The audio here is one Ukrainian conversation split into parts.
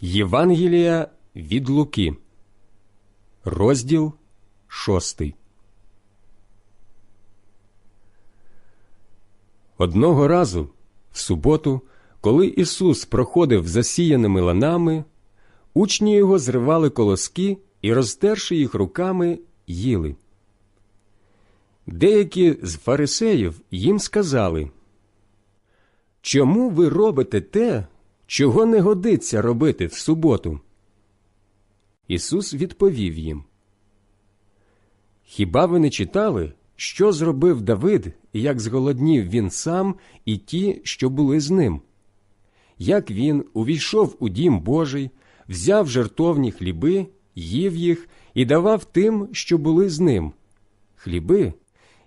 Євангелія від Луки, розділ шостий. Одного разу, в суботу, коли Ісус проходив засіяними ланами, учні його зривали колоски і, розтерши їх руками, їли. Деякі з фарисеїв їм сказали, Чому ви робите те, чого не годиться робити в суботу? Ісус відповів їм. Хіба ви не читали, що зробив Давид, як зголоднів він сам і ті, що були з ним? Як він увійшов у дім Божий, взяв жертовні хліби, їв їх і давав тим, що були з ним, хліби,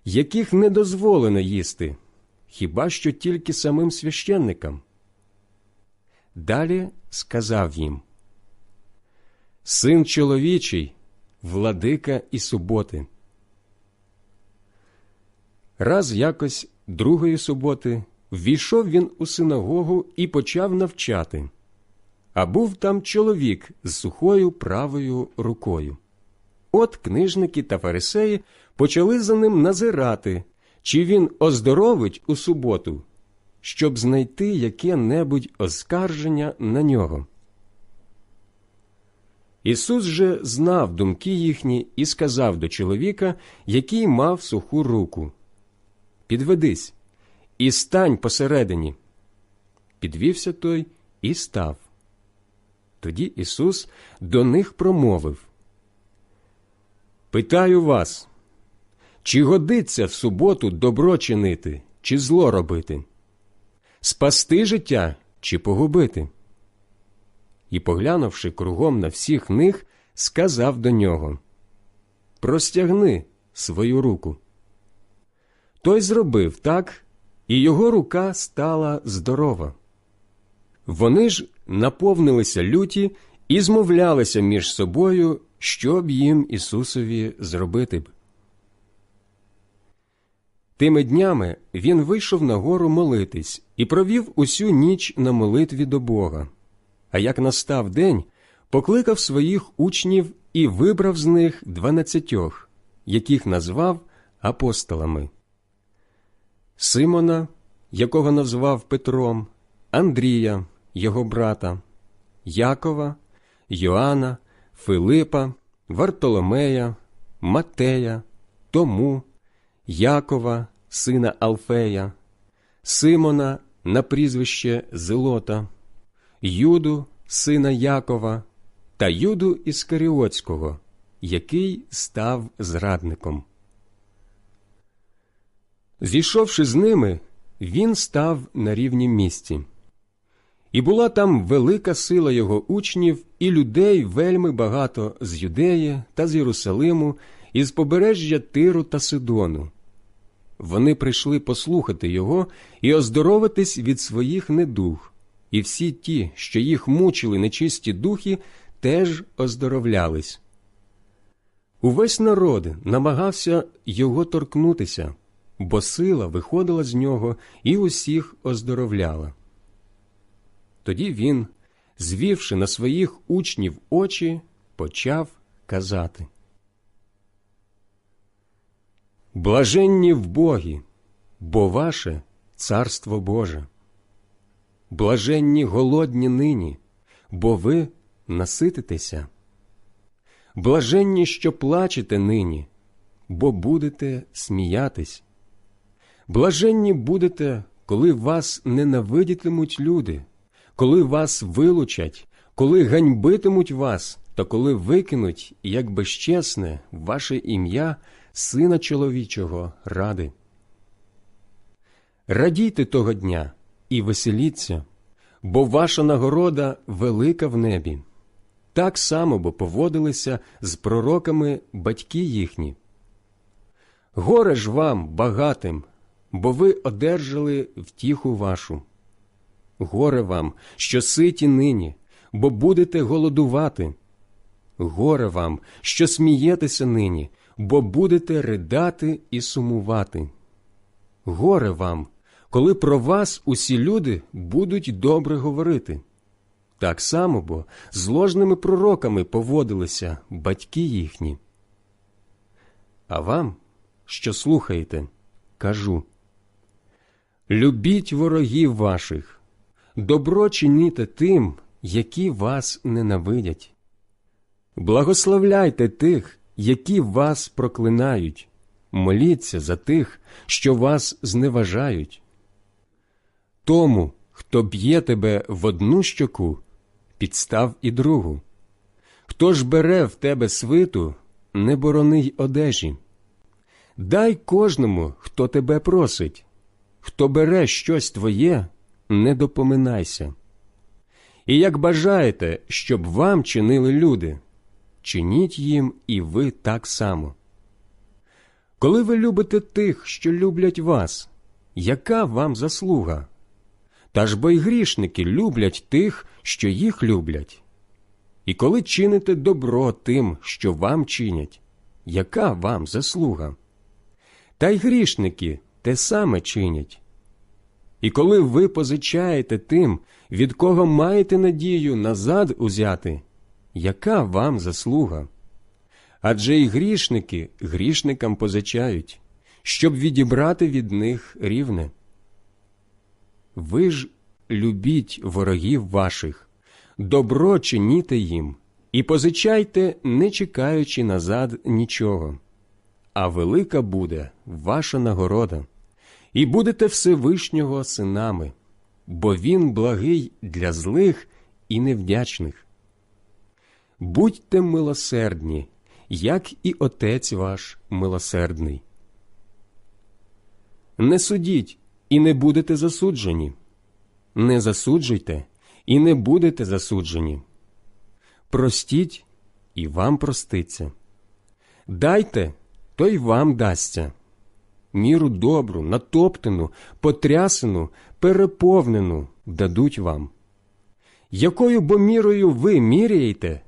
яких не дозволено їсти, хіба що тільки самим священникам? Далі сказав їм Син чоловічий, владика і суботи. Раз якось другої суботи ввійшов він у синагогу і почав навчати, а був там чоловік з сухою правою рукою. От книжники та фарисеї почали за ним назирати, чи він оздоровить у суботу, щоб знайти яке-небудь оскарження на нього. Ісус же знав думки їхні і сказав до чоловіка, який мав суху руку Підведись і стань посередині. Підвівся той і став. Тоді Ісус до них промовив Питаю вас, чи годиться в суботу добро чинити, чи зло робити? Спасти життя чи погубити? І, поглянувши кругом на всіх них, сказав до нього Простягни свою руку. Той зробив так, і його рука стала здорова. Вони ж наповнилися люті і змовлялися між собою, що б їм Ісусові зробити б. Тими днями він вийшов на гору молитись і провів усю ніч на молитві до Бога. А як настав день, покликав своїх учнів і вибрав з них дванадцятьох, яких назвав апостолами Симона, якого назвав Петром, Андрія, його брата, Якова, Йоанна, Филипа, Вартоломея, Матея, Тому, Якова, сина Алфея, Симона на прізвище Зелота, Юду, сина Якова, та Юду Іскаріотського, який став зрадником. Зійшовши з ними, він став на рівні місці. І була там велика сила його учнів і людей вельми багато з Юдеї та з Єрусалиму, і з побережжя Тиру та Сидону. Вони прийшли послухати його і оздоровитись від своїх недуг, і всі ті, що їх мучили нечисті духи, теж оздоровлялись. Увесь народ намагався його торкнутися, бо сила виходила з нього і усіх оздоровляла. Тоді він, звівши на своїх учнів очі, почав казати Блаженні в Богі, бо ваше царство Боже. Блаженні голодні нині, бо ви насититеся. Блаженні, що плачете нині, бо будете сміятись. Блаженні будете, коли вас ненавидітимуть люди, коли вас вилучать, коли ганьбитимуть вас, та коли викинуть, як безчесне, ваше ім'я, Сина чоловічого, ради. Радійте того дня і веселіться, бо ваша нагорода велика в небі. Так само бо поводилися з пророками батьки їхні. Горе ж вам, багатим, бо ви одержали втіху вашу. Горе вам, що ситі нині, бо будете голодувати. Горе вам, що смієтеся нині, бо будете ридати і сумувати. Горе вам, коли про вас усі люди будуть добре говорити. Так само бо з ложними пророками поводилися батьки їхні. А вам, що слухаєте, кажу любіть ворогів ваших, добро чиніте тим, які вас ненавидять. Благословляйте тих, які вас проклинають, моліться за тих, що вас зневажають. Тому, хто б'є тебе в одну щоку, підстав і другу. Хто ж бере в тебе свиту, не борони й одежі. Дай кожному, хто тебе просить, хто бере щось твоє, не допоминайся. І як бажаєте, щоб вам чинили люди, чиніть їм і ви так само. Коли ви любите тих, що люблять вас, яка вам заслуга? Та ж бо й грішники люблять тих, що їх люблять. І коли чините добро тим, що вам чинять, яка вам заслуга? Та й грішники те саме чинять. І коли ви позичаєте тим, від кого маєте надію назад узяти, яка вам заслуга? Адже й грішники грішникам позичають, щоб відібрати від них рівне. Ви ж любіть ворогів ваших, добро чиніте їм, і позичайте, не чекаючи назад нічого. А велика буде ваша нагорода, і будете Всевишнього синами, бо він благий для злих і невдячних. Будьте милосердні, як і Отець ваш милосердний. Не судіть і не будете засуджені, не засуджуйте і не будете засуджені. Простіть і вам проститься. Дайте, то й вам дасться. Міру добру, натоптану, потрясену, переповнену дадуть вам. Якою бо мірою ви міряєте,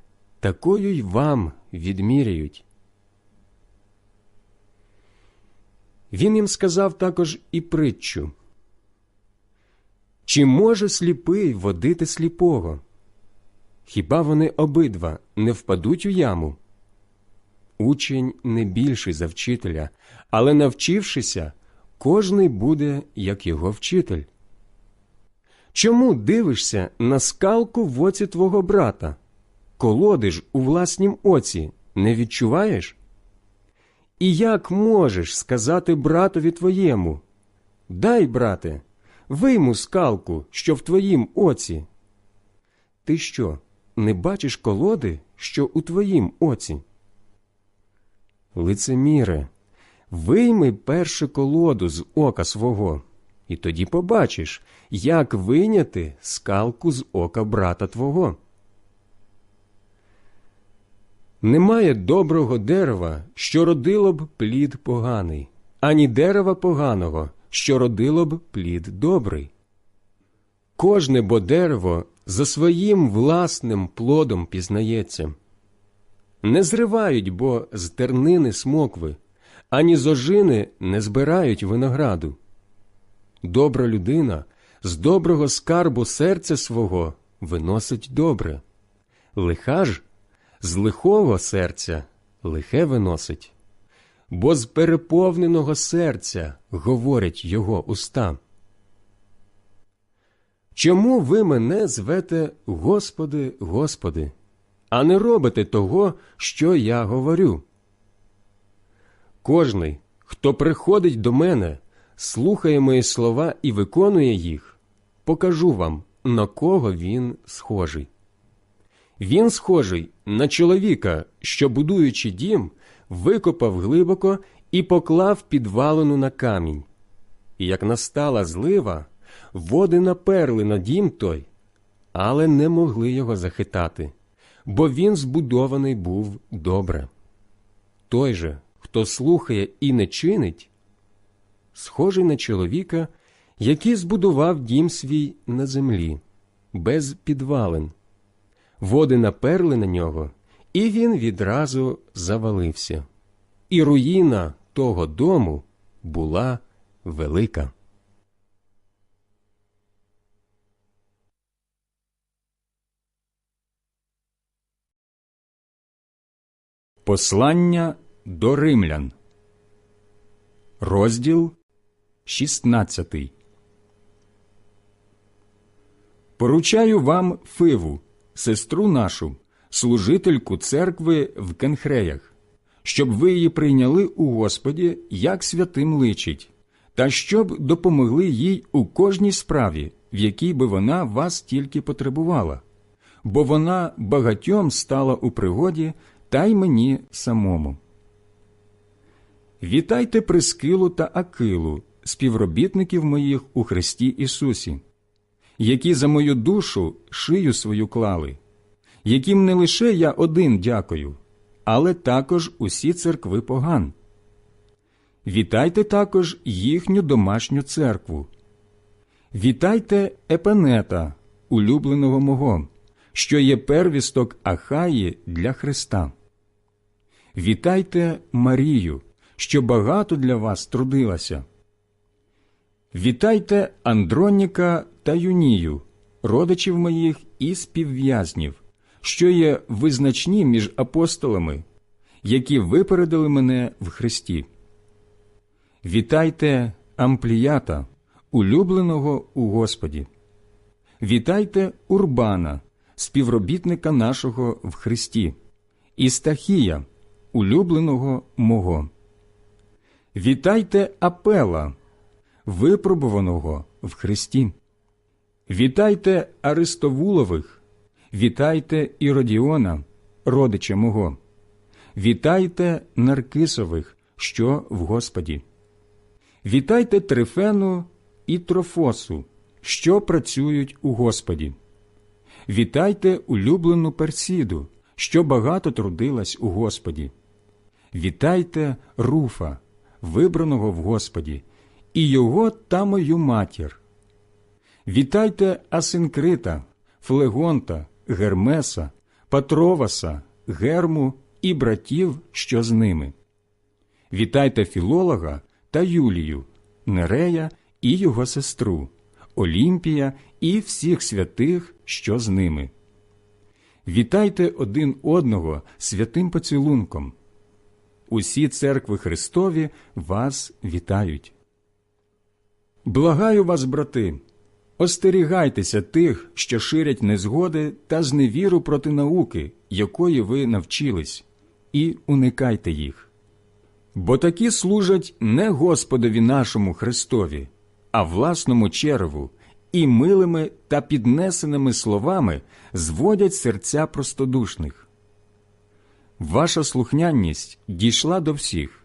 такою й вам відміряють. Він їм сказав також і притчу. Чи може сліпий водити сліпого? Хіба вони обидва не впадуть у яму? Учень не більший за вчителя, але навчившися, кожний буде, як його вчитель. Чому дивишся на скалку в оці твого брата? Колоди ж у власнім оці не відчуваєш? І як можеш сказати братові твоєму Дай, брате, вийму скалку, що в твоїм оці. Ти що, не бачиш колоди, що у твоїм оці? Лицеміре, вийми перше колоду з ока свого, і тоді побачиш, як вийняти скалку з ока брата твого. Немає доброго дерева, що родило б плід поганий, ані дерева поганого, що родило б плід добрий. Кожне бо дерево за своїм власним плодом пізнається. Не зривають бо з тернини смокви, ані з ожини не збирають винограду. Добра людина з доброго скарбу серця свого виносить добре, лиха ж з лихого серця лихе виносить, бо з переповненого серця говорять його уста. Чому ви мене звете Господи, Господи, а не робите того, що я говорю? Кожний, хто приходить до мене, слухає мої слова і виконує їх, покажу вам, на кого він схожий. Він схожий на чоловіка, що, будуючи дім, викопав глибоко і поклав підвалину на камінь. І як настала злива, води наперли на дім той, але не могли його захитати, бо він збудований був добре. Той же, хто слухає і не чинить, схожий на чоловіка, який збудував дім свій на землі, без підвалин води наперли на нього, і він відразу завалився. І руїна того дому була велика. Послання до римлян, розділ 16. Поручаю вам фиву сестру нашу, служительку церкви в Кенхреях, щоб ви її прийняли у Господі, як святим личить, та щоб допомогли їй у кожній справі, в якій би вона вас тільки потребувала, бо вона багатьом стала у пригоді, та й мені самому. Вітайте Прискилу та Акилу, співробітників моїх у Христі Ісусі, які за мою душу шию свою клали, яким не лише я один дякую, але також усі церкви поган. Вітайте також їхню домашню церкву. Вітайте Епенета, улюбленого мого, що є первісток Ахаї для Христа. Вітайте Марію, що багато для вас трудилася. Вітайте Андроніка та Юнію, родичів моїх і співв'язнів, що є визначні між апостолами, які випередили мене в Христі. Вітайте Ампліята, улюбленого у Господі. Вітайте Урбана, співробітника нашого в Христі, і Стахія, улюбленого мого. Вітайте Апела, випробуваного в Христі. Вітайте Аристовулових, вітайте Іродіона, родича мого. Вітайте Наркисових, що в Господі. Вітайте Трифену і Трофосу, що працюють у Господі. Вітайте улюблену Персіду, що багато трудилась у Господі. Вітайте Руфа, вибраного в Господі, і його та мою матір. Вітайте Асинкрита, Флегонта, Гермеса, Патроваса, Герму і братів, що з ними. Вітайте філолога та Юлію, Нерея і його сестру, Олімпія і всіх святих, що з ними. Вітайте один одного святим поцілунком. Усі церкви Христові вас вітають. Благаю вас, брати, остерігайтеся тих, що ширять незгоди та зневіру проти науки, якої ви навчились, і уникайте їх. Бо такі служать не Господові нашому Христові, а власному череву, і милими та піднесеними словами зводять серця простодушних. Ваша слухняність дійшла до всіх.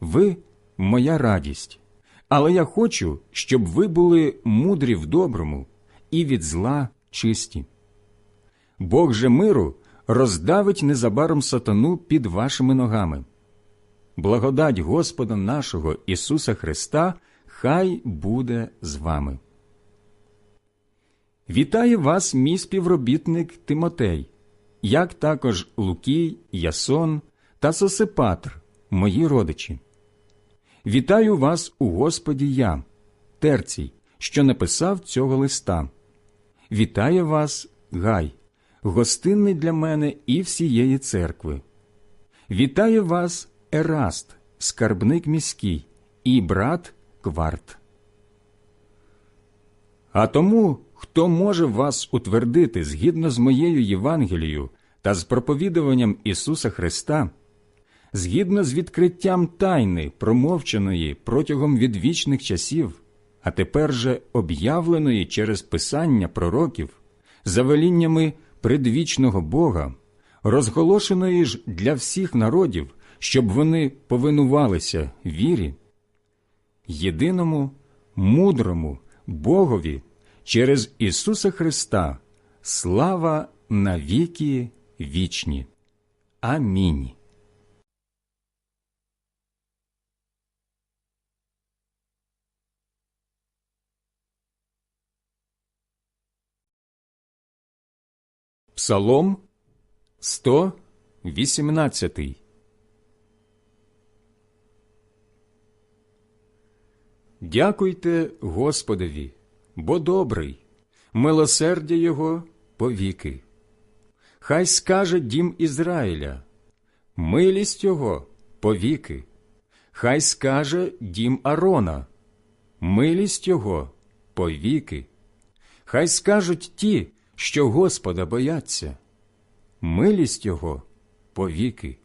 Ви моя радість. Але я хочу, щоб ви були мудрі в доброму і від зла чисті. Бог же миру роздавить незабаром сатану під вашими ногами. Благодать Господа нашого Ісуса Христа хай буде з вами. Вітає вас, мій співробітник Тимотей, як також Лукій, Ясон та Сосипатр, мої родичі. Вітаю вас у Господі я, Терцій, що написав цього листа. Вітає вас, Гай, гостинний для мене і всієї церкви. Вітає вас, Ераст, скарбник міський, і брат Кварт. А тому, хто може вас утвердити згідно з моєю Євангелією та з проповідуванням Ісуса Христа, згідно з відкриттям тайни, промовчаної протягом відвічних часів, а тепер же об'явленої через писання пророків, за веліннями предвічного Бога, розголошеної ж для всіх народів, щоб вони повинувалися вірі, єдиному, мудрому Богові через Ісуса Христа, слава навіки вічні. Амінь. Псалом 118 Дякуйте Господові, бо добрий, милосердя Його повіки. Хай скаже дім Ізраїля, милість його повіки. Хай скаже дім Арона, милість його повіки. Хай скажуть ті, що Господа бояться, милість його повіки.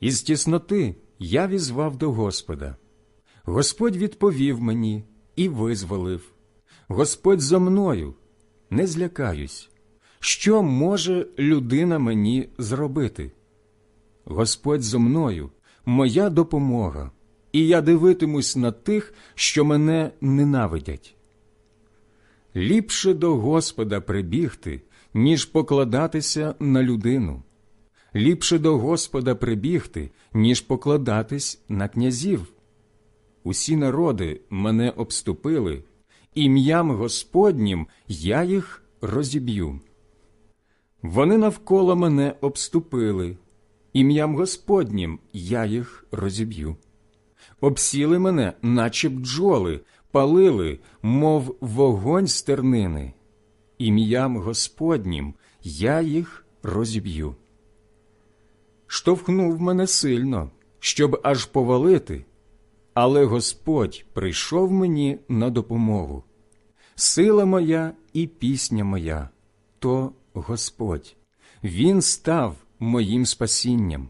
Із тісноти я візвав до Господа. Господь відповів мені і визволив. Господь зо мною, не злякаюсь. Що може людина мені зробити? Господь зо мною, моя допомога, і я дивитимусь на тих, що мене ненавидять. Ліпше до Господа прибігти, ніж покладатися на людину. Ліпше до Господа прибігти, ніж покладатись на князів. Усі народи мене обступили, ім'ям Господнім я їх розіб'ю. Вони навколо мене обступили, ім'ям Господнім я їх розіб'ю. Обсіли мене, наче бджоли, палили, мов вогонь з тернини. Ім'ям Господнім я їх розіб'ю. Штовхнув мене сильно, щоб аж повалити, але Господь прийшов мені на допомогу. Сила моя і пісня моя то Господь, Він став моїм спасінням.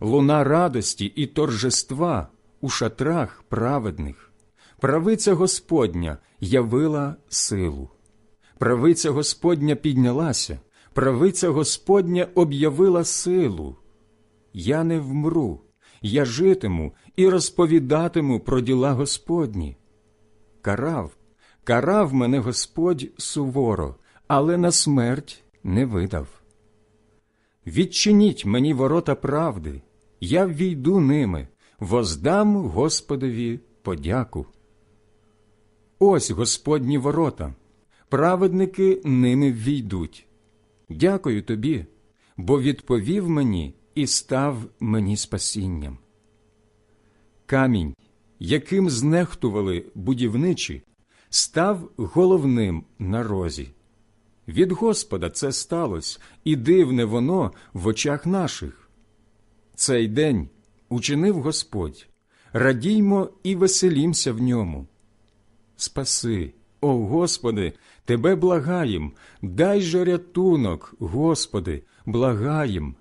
Луна радості і торжества у шатрах праведних. Правиця Господня явила силу. Правиця Господня піднялася, правиця Господня об'явила силу. Я не вмру, я житиму і розповідатиму про діла Господні. Карав, карав мене Господь суворо, але на смерть не видав. Відчиніть мені ворота правди, я ввійду ними, воздам Господові подяку. Ось Господні ворота, праведники ними ввійдуть. Дякую тобі, бо відповів мені і став мені спасінням. Камінь, яким знехтували будівничі, став головним на розі. Від Господа це сталося, і дивне воно в очах наших. Цей день учинив Господь, радіймо і веселімся в ньому. Спаси, о Господи, Тебе благаєм, дай же рятунок, Господи, благаєм.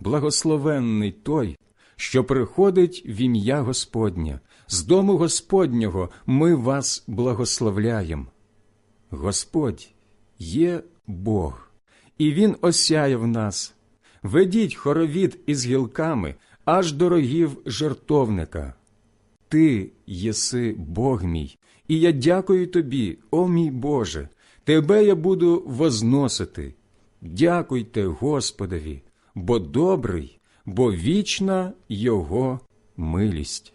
Благословенний той, що приходить в ім'я Господня, з дому Господнього ми вас благословляєм. Господь є Бог, і Він осяяв нас. Ведіть хоровід із гілками аж до рогів жертовника. Ти єси Бог мій, і я дякую тобі, о мій Боже, тебе я буду возносити. Дякуйте Господові, бо добрий, бо вічна Його милість.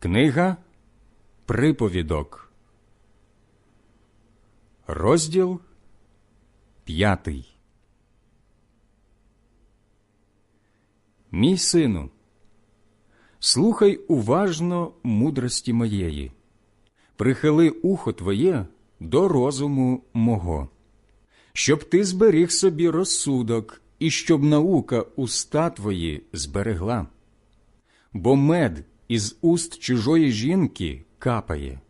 Книга Приповідок, розділ п'ятий. Мій сину, слухай уважно мудрості моєї, прихили ухо твоє до розуму мого, щоб ти зберіг собі розсудок і щоб наука уста твої зберегла. Бо мед із уст чужої жінки капає,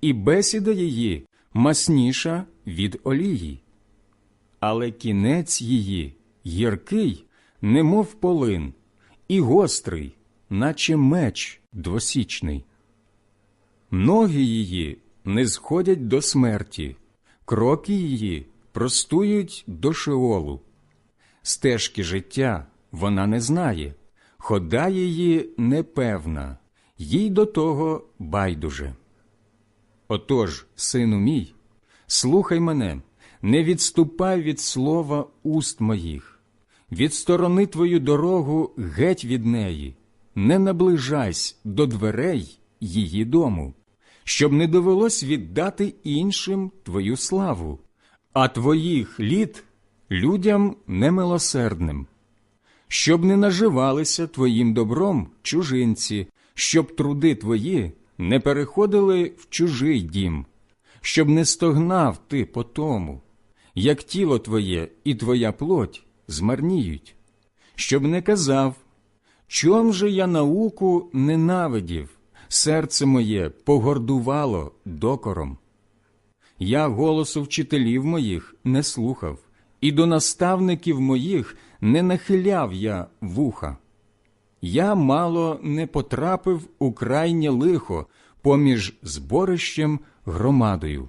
і бесіда її масніша від олії, але кінець її гіркий, немов полин, і гострий, наче меч двосічний. Ноги її не сходять до смерті, кроки її простують до шеолу. Стежки життя вона не знає, хода її непевна, їй до того байдуже. Отож, сину мій, слухай мене, не відступай від слова уст моїх, відсторони твою дорогу геть від неї, не наближайся до дверей її дому, щоб не довелось віддати іншим твою славу, а твоїх літ людям немилосердним, щоб не наживалися твоїм добром чужинці, щоб труди твої не переходили в чужий дім, щоб не стогнав ти по тому, як тіло твоє і твоя плоть змарніють, щоб не казав, чом же я науку ненавидів, серце моє погордувало докором. Я голосу вчителів моїх не слухав, і до наставників моїх не нахиляв я вуха. Я мало не потрапив у крайнє лихо поміж зборищем громадою.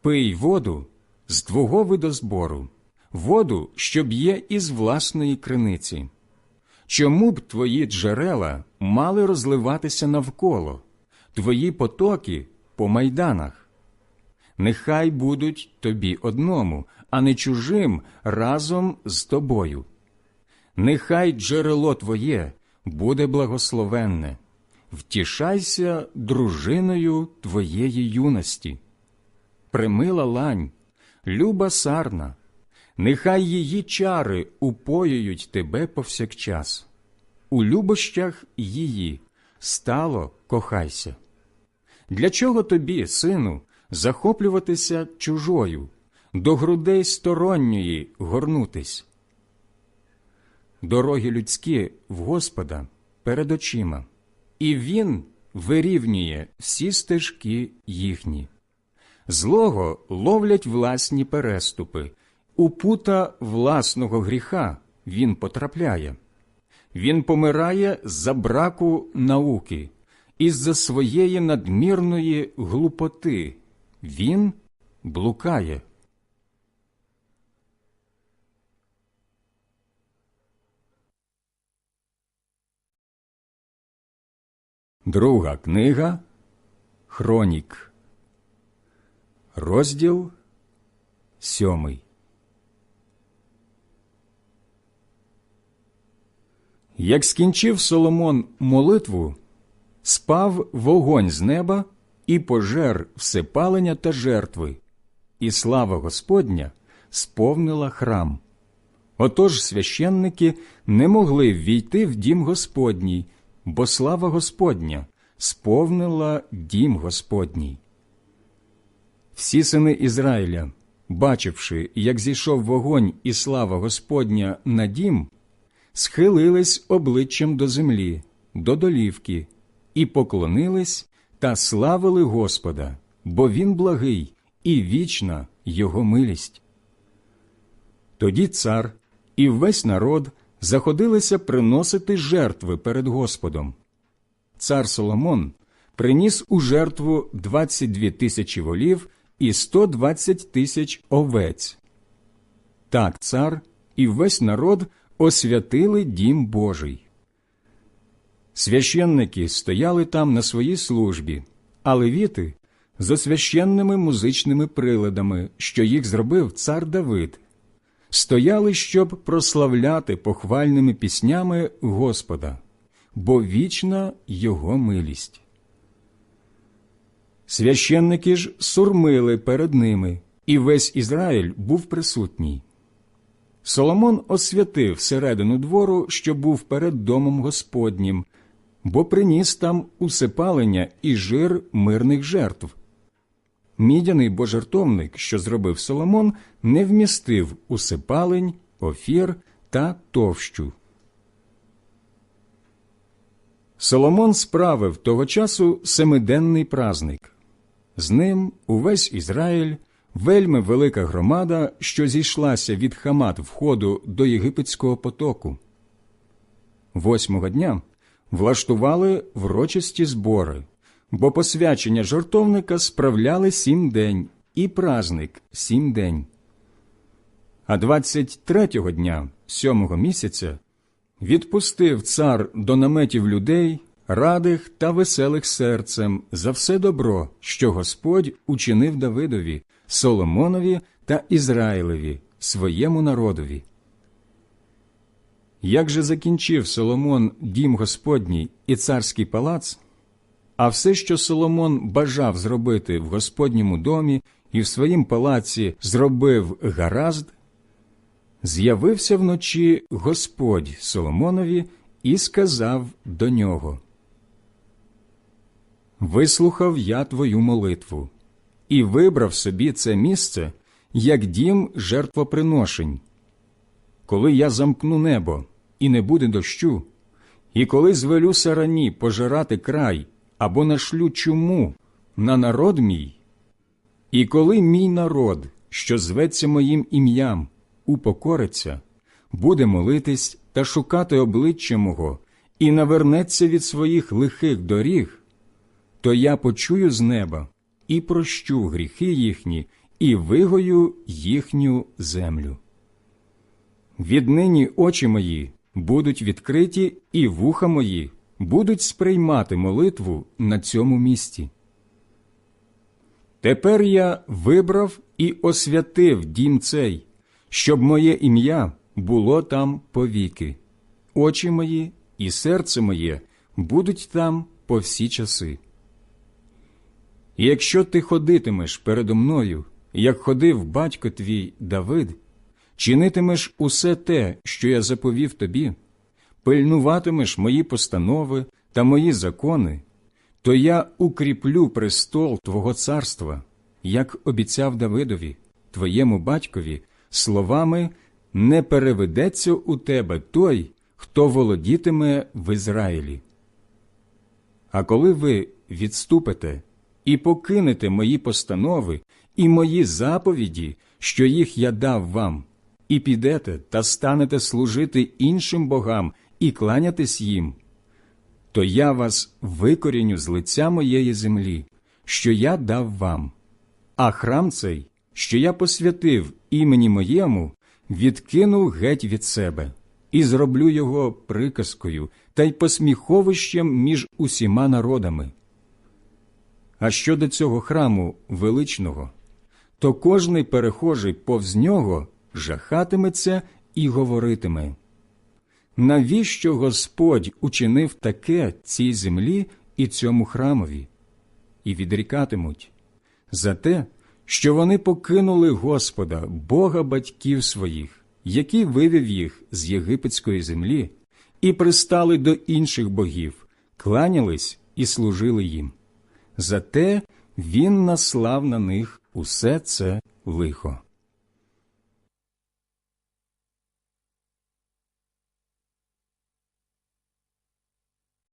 Пий воду з твого видозбору, воду, що б'є із власної криниці. Чому б твої джерела мали розливатися навколо, твої потоки по майданах? Нехай будуть тобі одному, а не чужим разом з тобою. Нехай джерело твоє буде благословенне, втішайся дружиною твоєї юності. Примила лань, люба сарна, нехай її чари упоюють тебе повсякчас. У любощах її стало кохайся. Для чого тобі, сину, захоплюватися чужою, до грудей сторонньої горнутись? Дороги людські в Господа перед очима, і Він вирівнює всі стежки їхні. Злого ловлять власні переступи, у пута власного гріха він потрапляє. Він помирає за браку науки, із-за своєї надмірної глупоти. Він блукає. Друга книга Хронік. Розділ сьомий. Як скінчив Соломон молитву, спав вогонь з неба і пожер всепалення та жертви, і слава Господня сповнила храм. Отож священники не могли ввійти в дім Господній, бо слава Господня сповнила дім Господній. Всі сини Ізраїля, бачивши, як зійшов вогонь і слава Господня на дім, схилились обличчям до землі, до долівки, і поклонились та славили Господа, бо Він благий і вічна Його милість. Тоді цар і весь народ заходилися приносити жертви перед Господом. Цар Соломон приніс у жертву 22 тисячі волів і 120 тисяч овець. Так цар і весь народ освятили дім Божий. Священники стояли там на своїй службі, а левіти з освященними музичними приладами, що їх зробив цар Давид, стояли, щоб прославляти похвальними піснями Господа, бо вічна його милість. Священники ж сурмили перед ними, і весь Ізраїль був присутній. Соломон освятив середину двору, що був перед домом Господнім, бо приніс там усипалення і жир мирних жертв. Мідяний божертовник, що зробив Соломон, не вмістив усипалень, офір та товщу. Соломон справив того часу семиденний празник. З ним увесь Ізраїль, вельми велика громада, що зійшлася від Хамат входу до єгипетського потоку. Восьмого дня влаштували врочисті збори, бо посвячення жартовника справляли сім день і празник сім день. А двадцять третього дня, сьомого місяця, відпустив цар до наметів людей, радих та веселих серцем за все добро, що Господь учинив Давидові, Соломонові та Ізраїлеві, своєму народові. Як же закінчив Соломон дім Господній і царський палац, а все, що Соломон бажав зробити в Господньому домі і в своїм палаці зробив гаразд, з'явився вночі Господь Соломонові і сказав до нього вислухав я твою молитву і вибрав собі це місце як дім жертвоприношень. Коли я замкну небо і не буде дощу, і коли звелю сарані пожирати край або нашлю чуму на народ мій, і коли мій народ, що зветься моїм ім'ям, упокориться, буде молитись та шукати обличчя мого, і навернеться від своїх лихих доріг, то я почую з неба і прощу гріхи їхні, і вигою їхню землю. Віднині очі мої будуть відкриті, і вуха мої будуть сприймати молитву на цьому місці. Тепер я вибрав і освятив дім цей, щоб моє ім'я було там повіки. Очі мої і серце моє будуть там по всі часи. Якщо ти ходитимеш передо мною, як ходив батько твій Давид, чинитимеш усе те, що я заповів тобі, пильнуватимеш мої постанови та мої закони, то я укріплю престол Твого царства, як обіцяв Давидові, твоєму батькові, словами не переведеться у тебе той, хто володітиме в Ізраїлі. А коли ви відступите і покинете мої постанови і мої заповіді, що їх я дав вам, і підете та станете служити іншим богам і кланятись їм, то я вас викоріню з лиця моєї землі, що я дав вам, а храм цей, що я посвятив імені моєму, відкинув геть від себе, і зроблю його приказкою та й посміховищем між усіма народами. А щодо цього храму величного, то кожний перехожий повз нього жахатиметься і говоритиме навіщо Господь учинив таке цій землі і цьому храмові? І відрікатимуть за те, що вони покинули Господа, Бога батьків своїх, який вивів їх з єгипетської землі, і пристали до інших богів, кланялись і служили їм. Зате він наслав на них усе це лихо.